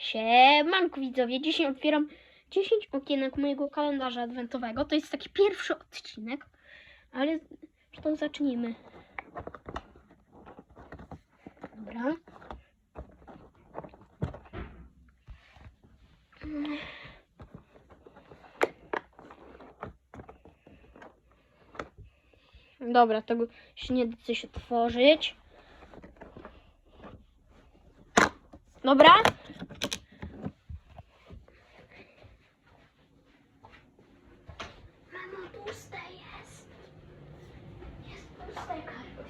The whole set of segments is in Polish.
Siemanko widzowie, dzisiaj otwieram 10 okienek mojego kalendarza adwentowego. To jest taki pierwszy odcinek, ale to zacznijmy. Dobra. Dobra, tego się nie da coś otworzyć. Dobra. Mamo, puste jest. Jest puste karty.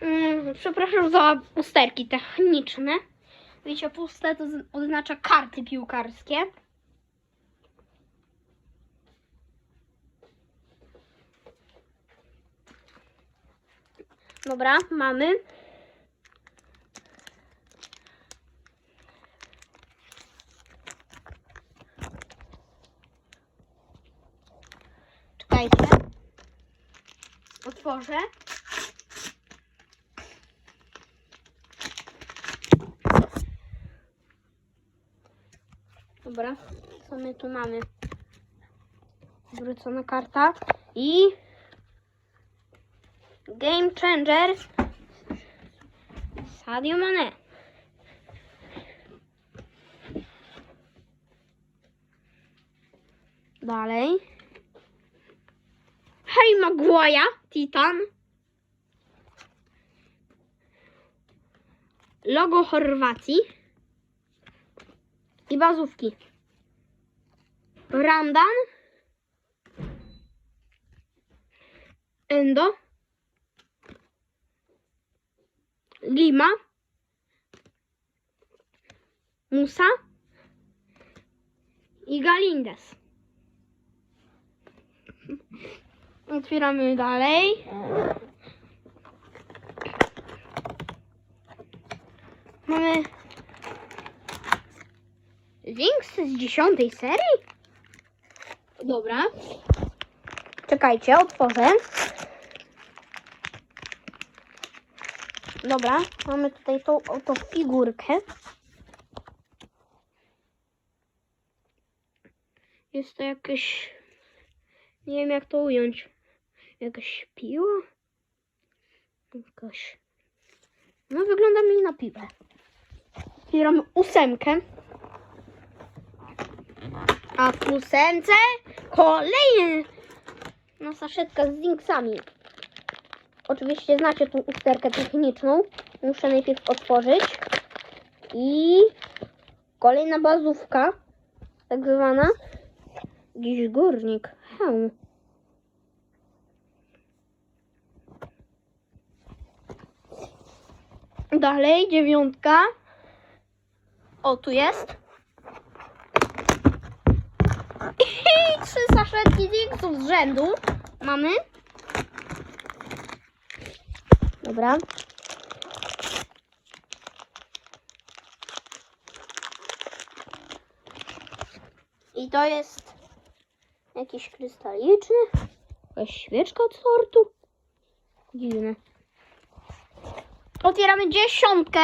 Mm, przepraszam za usterki techniczne. Wiecie, puste to oznacza karty piłkarskie. Dobra, mamy. Czekajcie. Otworzę. Dobra, co my tu mamy? Zwrócona karta i Game Changer Sadio Mane. Dalej. Harry Maguire, Titan. Logo Chorwacji. I bazówki. Randan. Endo. Lima. Musa. I Galindes. Otwieramy dalej. Mamy Zinks z dziesiątej serii? Dobra. Czekajcie, otworzę. Dobra, mamy tutaj tą oto figurkę. Jest to jakieś... Nie wiem jak to ująć. Jakaś piła? Jakaś... No wygląda mi na piłę. Otwieram ósemkę. A w ósemce kolejny no, saszetka z zinksami. Oczywiście znacie tą usterkę techniczną. Muszę najpierw otworzyć. I kolejna bazówka, tak zwana. Jakiś górnik. Hełm. Dalej, dziewiątka. O, tu jest. I trzy saszetki z rzędu mamy. Dobra. I to jest jakiś krystaliczny. Jakaś świeczka od sortu. Dziwne. Otwieramy dziesiątkę.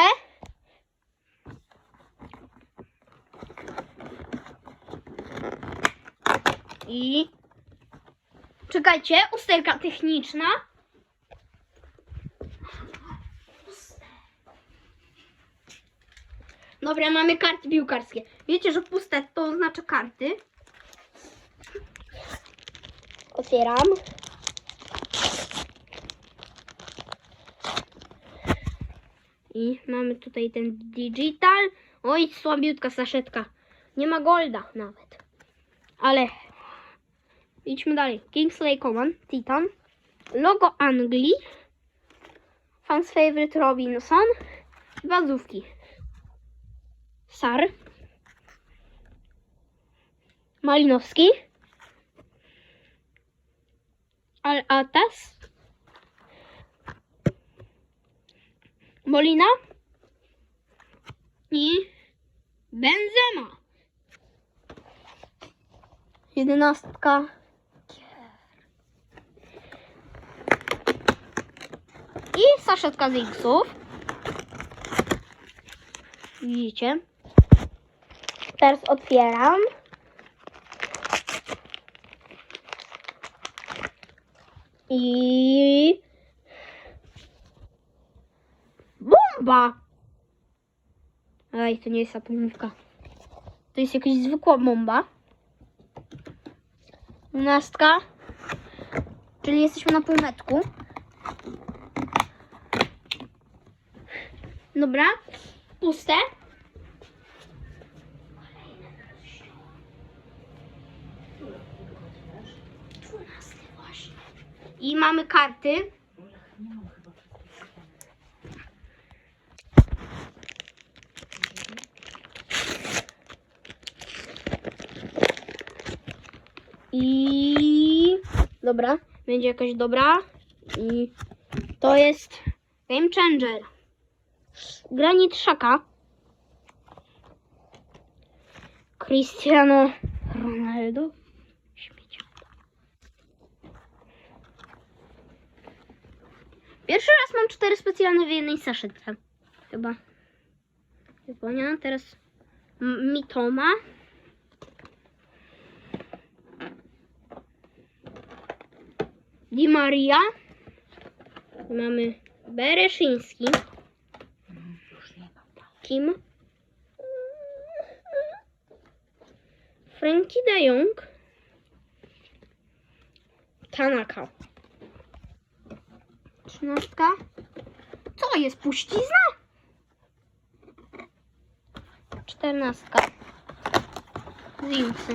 I czekajcie, usterka techniczna. Dobra, mamy karty piłkarskie. Wiecie, że puste to oznacza karty. Otwieram. I mamy tutaj ten digital. Oj, słabiutka saszetka. Nie ma golda nawet. Ale idźmy dalej. Kingsley Coman, Titan. Logo Anglii. Fans favorite Robinson. Bazówki. Sar. Malinowski. Al-Atas. Molina. I Benzema. Jedenastka. I saszetka z X-ów. widzicie. Teraz otwieram. I... Bomba! Ej, to nie jest atomówka. To jest jakaś zwykła bomba. Dwunastka. Czyli jesteśmy na półmetku. Dobra. Puste. I mamy karty. I dobra, będzie jakaś dobra. I to jest Game Changer. Granit Szaka. Cristiano Ronaldo. Pierwszy raz mam cztery specjalne w jednej saszetce. Chyba. Japonia, teraz Mitoma. Di Maria. Mamy Bereszyński. Kim? Frankie de Jong. Tanaka. Trzynastka. Co jest? Puścizna? Czternastka. Zimsy.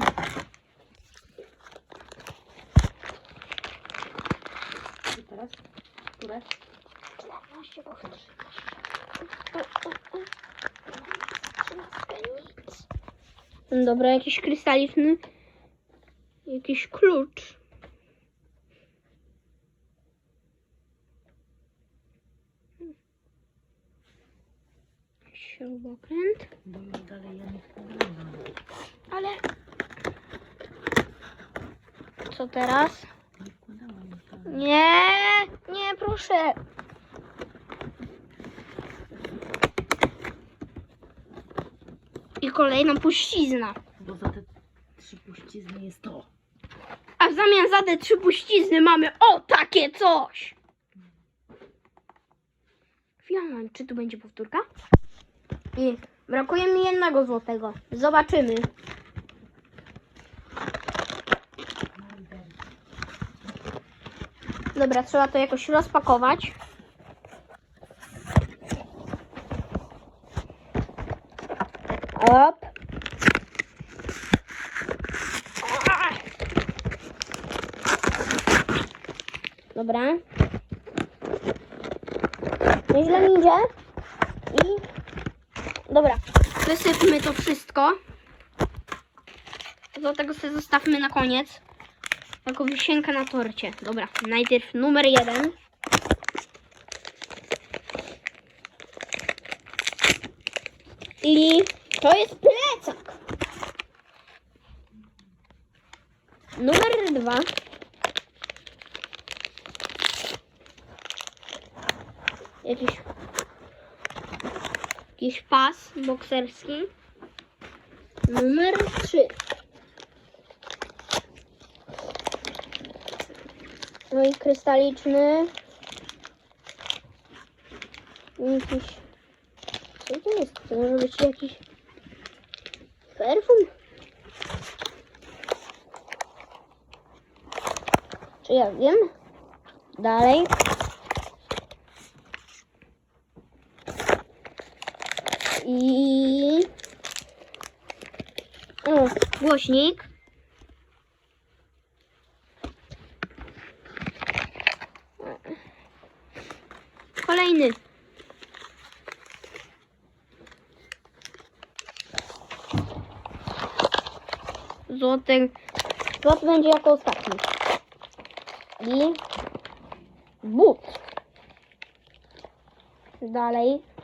I teraz? Które? 14 bo chcę. O, o, o. Trzynastka nic. Dobra, jakiś krystaliczny. Jakiś klucz. Śrubokręt. Bo dalej ja nie. Ale... Co teraz? Już dalej. Nie, nie, proszę. Kolejna puścizna. Bo za te trzy puścizny jest to. A w zamian za te trzy puścizny mamy o takie coś. Chwila, czy tu będzie powtórka? I brakuje mi jednego złotego. Zobaczymy. Dobra, trzeba to jakoś rozpakować. Dobra. Nieźle mi idzie. I... Dobra. Wysypmy to wszystko. Do tego sobie zostawmy na koniec. Jako wisienka na torcie. Dobra, najpierw numer jeden. I to jest plecak. Numer dwa. Jakiś jakiś pas bokserski. Numer trzy. No i krystaliczny. Jakiś. Co to jest? To może być jakiś perfum? Czy ja wiem? Dalej. I. O, głośnik. Kolejny. Złoty. Złoty będzie jako ostatni. I but. Dalej.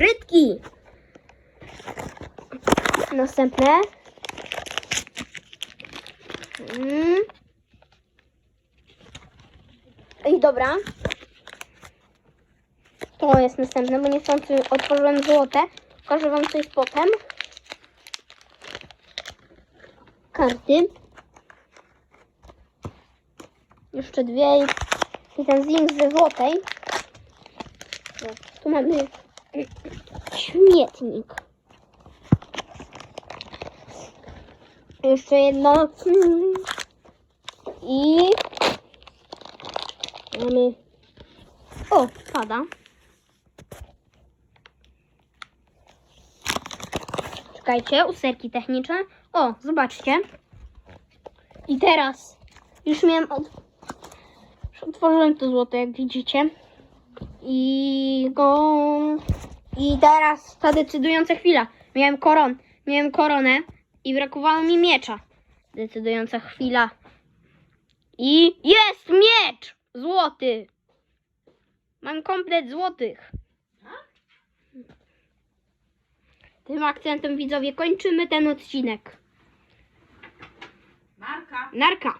Frytki. Następne. Mm. I dobra. To jest następne, bo niechcący otworzyłem złote. Pokażę wam coś potem. Karty. Jeszcze dwie i, ten zink ze złotej. Tu mamy śmietnik. Jeszcze jedno. I mamy. O, pada. Czekajcie, usterki techniczne. O, zobaczcie. I teraz już miałem od... otworzyłem to złoto, jak widzicie. I go... I teraz ta decydująca chwila. Miałem koron, miałem koronę i brakowało mi miecza. Decydująca chwila. I jest miecz! Złoty! Mam komplet złotych. Tym akcentem widzowie kończymy ten odcinek. Marka. Narka!